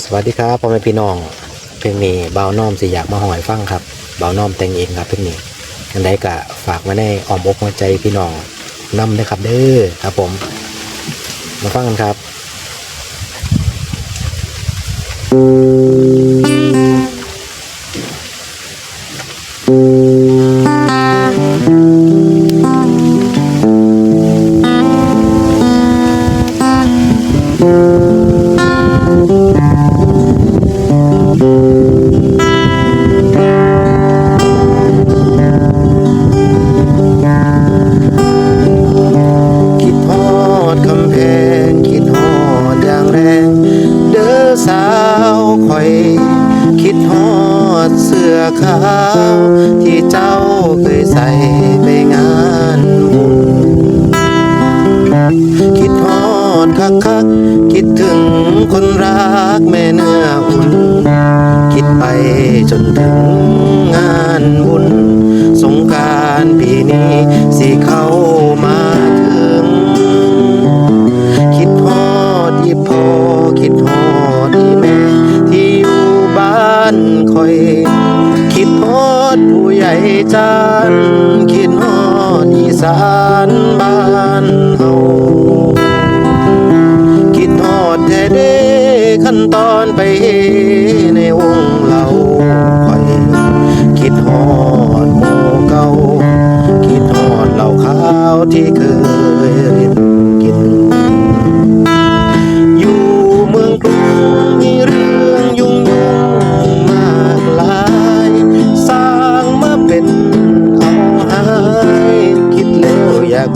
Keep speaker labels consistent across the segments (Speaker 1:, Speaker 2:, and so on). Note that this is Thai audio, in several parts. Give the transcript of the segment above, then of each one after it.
Speaker 1: สวัสดีครับพ่อแม่พี่น้อง เพลงนี้เบาน้อมสิอยากมาหอยฟังครับเบาน้อมแต่งเองครับเพลงนี้อันใดก็ฝากไว้ในอ้อมอกหัวใจพี่น้องนำด้วยครับเด้อครับผม มาฟังกันครับคิ อขาวที่เจ้าเคยใส่ไปงานบุญคิดฮอดคักคักคิดถึงคนรักแม่เนื้ออุ่น คิดไปจนถึงงานบุญ สงการปีนี้สิเข้ามา จันคิดฮอดอีสานบ้านเฮาคิดฮอดแท้เด้ขั้นตอนไปในว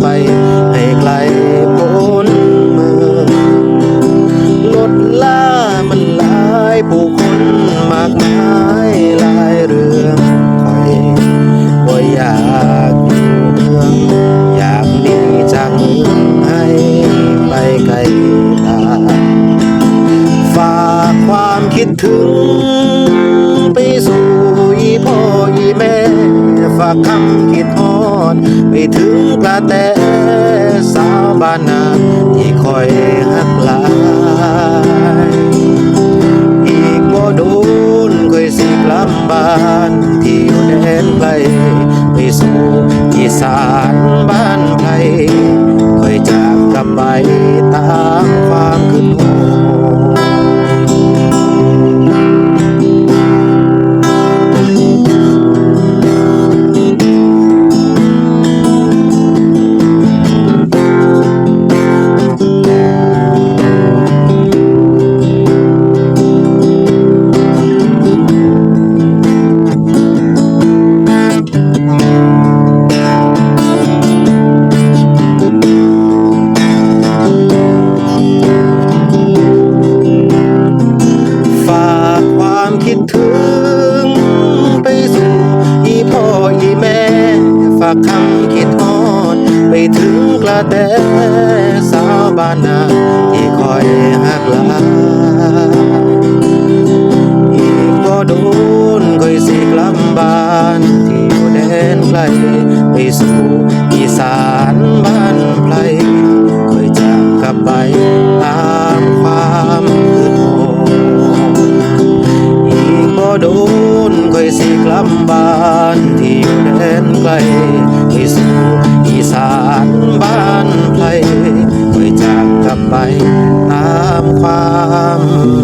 Speaker 1: ไปให้ไกลพ้นเมืองรถล่ามันหลายผู้คนมากมายหลายเรื่องคอยบ่อยากอยู่เมืองอยากหนีจากเมืองให้ไปไกลตาฝากความคิดถึงไปสู่อีพ่ออีแม่ฝากคำคิดฮอด ไปถึงกระแตสาวบ้านนาที่คอยหักลายอีกบ่โดนเคยสิกลับบ้านที่อยู่แดนไกลไปสู่อีสานบ้านไทย งไปสู่อีพ่ออีแม่ ฝากคำคิดฮอด ไปถึงกระแตสาวบ้านนาที่คอยหักลาอีกบ่โดนคอยสิกลับบ้านที่อยู่แดนไกลไปสู่ ลับบ้านที่แดนไกลไปสู่อีสานบ้านไทยไปจากกลับไปตามความ